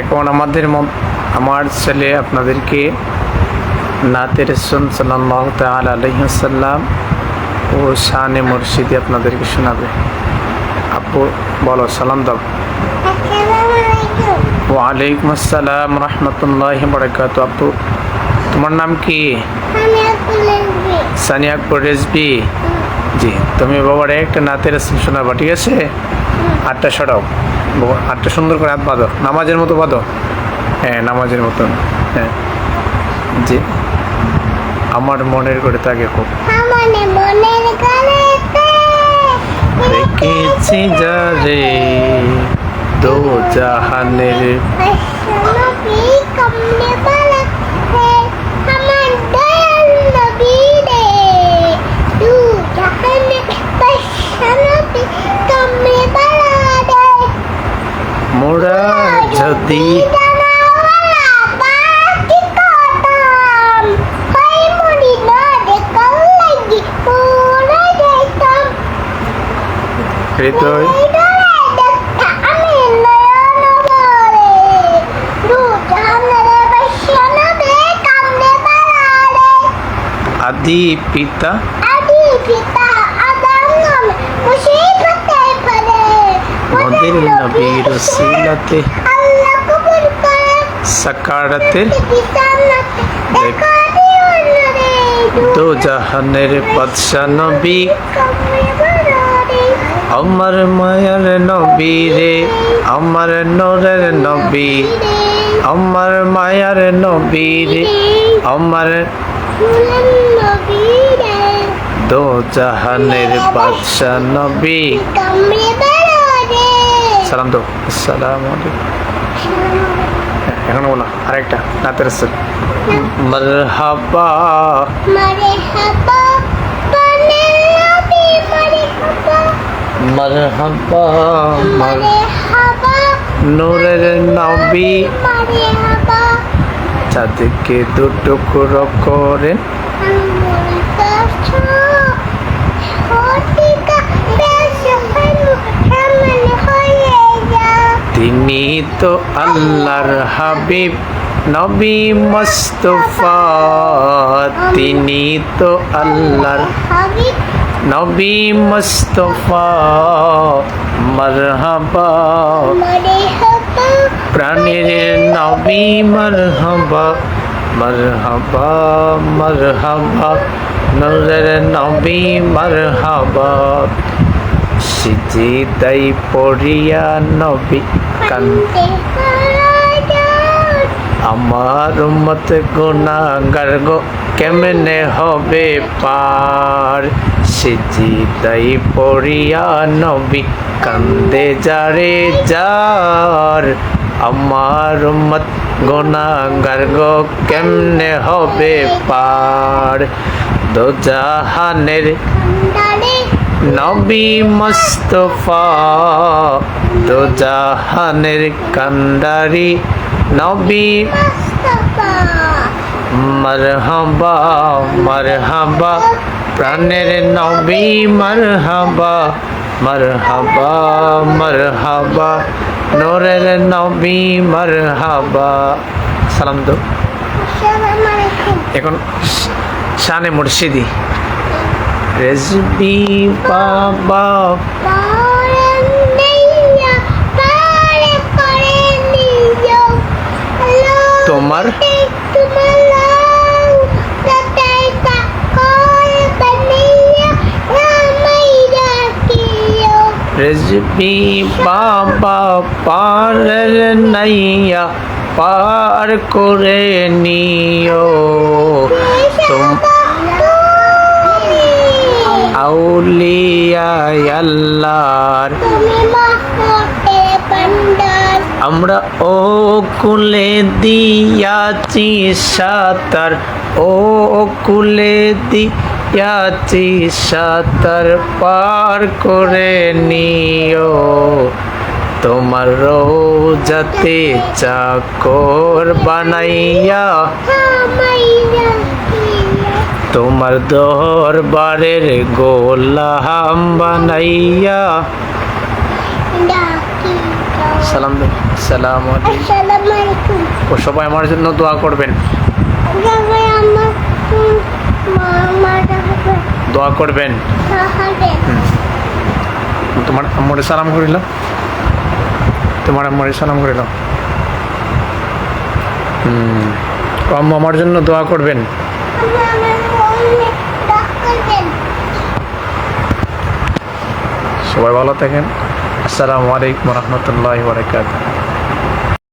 এখন আমাদের আমার ছেলে আপনাদেরকে নাতের রসুল সাল্লাহ তাল আলহিসাল্লাম ও শানে মুর্শিদি আপনাদেরকে শোনাবে। আপু বলো সালাম দাও। ওয়ালাইকুম আসসালাম রহমতুল্লাহ বরকাত। আপু তোমার নাম কি? সানিয়া রেজবি। জি তুমি বাবার একটা নাতের শোনাবা ঠিক আছে? আটটা সরাও। আটটা সুন্দর করে হাত বাঁধো। নামাজের মতো বাঁধো। হ্যাঁ নামাজের মতন। হ্যাঁ। জি। আমার মনের করে তাকে খুব। দেখেছি যারে দো জাহানের হৃদয় আদি পিতা। মদির নবীর সিলাতে সাকারাতের দো জাহানের বাদশা নবী। আমার মায়ার নবী রে আমার নরের নবী। আমার মায়ার নবী রে আমার দো জাহানের বাদশা নবী। সালাম আসসালামু আলাইকুম। এখন বলো আরেকটা নাতের রাসূল মারহাবা। মারহাবা নূরের নবী. চাঁদকে দুটুকরো করেন তিনি তো আল্লাহর হাবিব নবী মুস্তফা। তিনি তো আল্লাহর নবী মুস্তফা মারহাবা প্রাণের নবী মারহাবা মারহাবা মারহাবা নূরের নবী মারহাবা সিজিদাই পড়িয়া নবী কান আমার মত গুণাগার গো কেমনে হবে পার সিজিদাই পড়িয়া নবী কান্দে যারে যার। আমার মত গুণাগার গো কেমনে হবে পার? দো জাহানের নবী মুস্তফা দো জাহানের কান্ডারি নবী মারহাবা মারহাবা। প্রাণের নবী মারহাবা মারহাবা মারহাবা। নোরের নবী মারহাবা। সালাম দো এখন শানে মুর্শিদি। রেজবি বাবা। রেজবি বাবা পারের নাইয়া পার করে নিও। তুম আউলিয়া আল্লাহর। আমরা ও কুলে দিয়াছি সাতার ও কুলে দিয়াছি সাতার পার করে নিও। তোমার রোজাতে চাকর বানাইয়া তোমার দরবারের গোলাম বানাইয়া। সালাম সালাম ও সবাই আমার জন্য দোয়া করবেন। দোয়া করবেন। তোমার আম্মরে সালাম করিল তোমার আম্মরে সালাম করিল হুম। আম্মু আমার জন্য দোয়া করবেন। সবাই ভালো থাকেন। আসসালামু আলাইকুম রহমতুল্লাহ বরকাত